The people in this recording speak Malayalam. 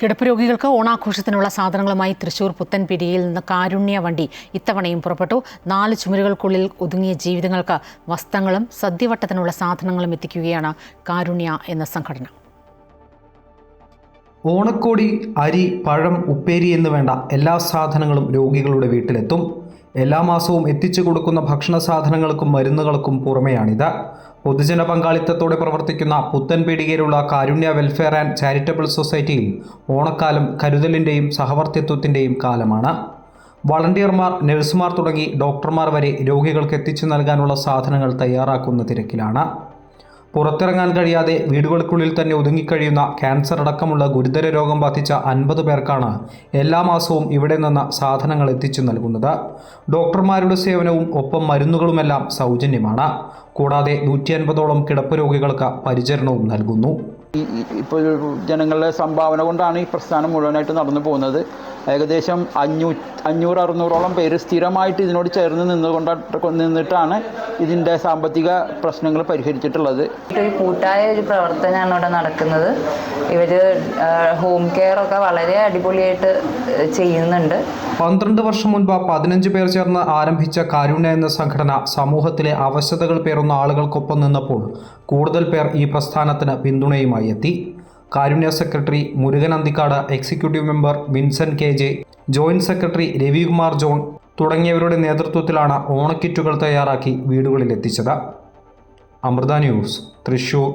കിടപ്പ് രോഗികൾക്ക് ഓണാഘോഷത്തിനുള്ള സാധനങ്ങളുമായി തൃശൂർ പുത്തൻപിടിയിൽ നിന്ന് കാരുണ്യ വണ്ടി ഇത്തവണയും പുറപ്പെട്ടു. നാല് ചുമരുകൾക്കുള്ളിൽ ഒതുങ്ങിയ ജീവിതങ്ങൾക്ക് വസ്ത്രങ്ങളും സദ്യവട്ടത്തിനുള്ള സാധനങ്ങളും എത്തിക്കുകയാണ് കാരുണ്യ എന്ന സംഘടന. ഓണക്കോടി അരി പഴം ഉപ്പേരി എന്ന് വേണ്ട എല്ലാ സാധനങ്ങളും രോഗികളുടെ വീട്ടിലെത്തും. എല്ലാ മാസവും എത്തിച്ചു കൊടുക്കുന്ന ഭക്ഷണ സാധനങ്ങൾക്കും മരുന്നുകൾക്കും പുറമെയാണിത്. പൊതുജന പങ്കാളിത്തത്തോടെ പ്രവർത്തിക്കുന്ന പുത്തൻപീടികയിലുള്ള കാരുണ്യ വെൽഫെയർ ആൻഡ് ചാരിറ്റബിൾ സൊസൈറ്റിയിൽ ഓണക്കാലം കരുതലിന്റെയും സഹവർത്തിത്വത്തിന്റെയും കാലമാണ്. വളണ്ടിയർമാർ നഴ്സുമാർ തുടങ്ങി ഡോക്ടർമാർ വരെ രോഗികൾക്ക് എത്തിച്ചു നൽകാനുള്ള സാധനങ്ങൾ തയ്യാറാക്കുന്ന തിരക്കിലാണ്. പുറത്തിറങ്ങാൻ കഴിയാതെ വീടുകൾക്കുള്ളിൽ തന്നെ ഒതുങ്ങിക്കഴിയുന്ന ക്യാൻസർ അടക്കമുള്ള ഗുരുതര രോഗം ബാധിച്ച അൻപത് പേർക്കാണ് എല്ലാ മാസവും ഇവിടെ നിന്ന് സാധനങ്ങൾ എത്തിച്ചു നൽകുന്നത്. ഡോക്ടർമാരുടെ സേവനവും ഒപ്പം മരുന്നുകളുമെല്ലാം സൗജന്യമാണ്. കൂടാതെ നൂറ്റി അൻപതോളം കിടപ്പ് രോഗികൾക്ക് പരിചരണവും നൽകുന്നു. ഇപ്പോൾ ജനങ്ങളുടെ സംഭാവന കൊണ്ടാണ് ഈ പ്രസ്ഥാനം മുഴുവനായിട്ട് നടന്നു പോകുന്നത്. ഏകദേശം അഞ്ഞൂ അഞ്ഞൂറ് അറുന്നൂറോളം പേര് സ്ഥിരമായിട്ട് ഇതിനോട് ചേർന്ന് നിന്നുകൊണ്ട് നിന്നിട്ടാണ് ഇതിന്റെ സാമ്പത്തിക പ്രശ്നങ്ങൾ പരിഹരിച്ചിട്ടുള്ളത്. ഒരു കൂട്ടായ ഒരു പ്രവർത്തനമാണ് ഇവിടെ നടക്കുന്നത്. ഇവർ ഹോം കെയർ ഒക്കെ വളരെ അടിപൊളിയായിട്ട് ചെയ്യുന്നുണ്ട്. പന്ത്രണ്ട് വർഷം മുൻപ് പതിനഞ്ച് പേർ ചേർന്ന് ആരംഭിച്ച കാരുണ്യ എന്ന സംഘടന സമൂഹത്തിലെ അവശതകൾ പേറുന്ന ആളുകൾക്കൊപ്പം നിന്നപ്പോൾ കൂടുതൽ പേർ ഈ പ്രസ്ഥാനത്തിന് പിന്തുണയുമായി എത്തി. Karunya secretary Murugan Anthikad executive member Vincent K J joint secretary Ravikumar John തുടങ്ങിയവരുടെ നേതൃത്വത്തിലാണ് ഓണക്കിറ്റുകൾ തയ്യാറാക്കി വീടുകളിൽ എത്തിച്ചത് അമൃത ന്യൂസ് തൃശൂർ.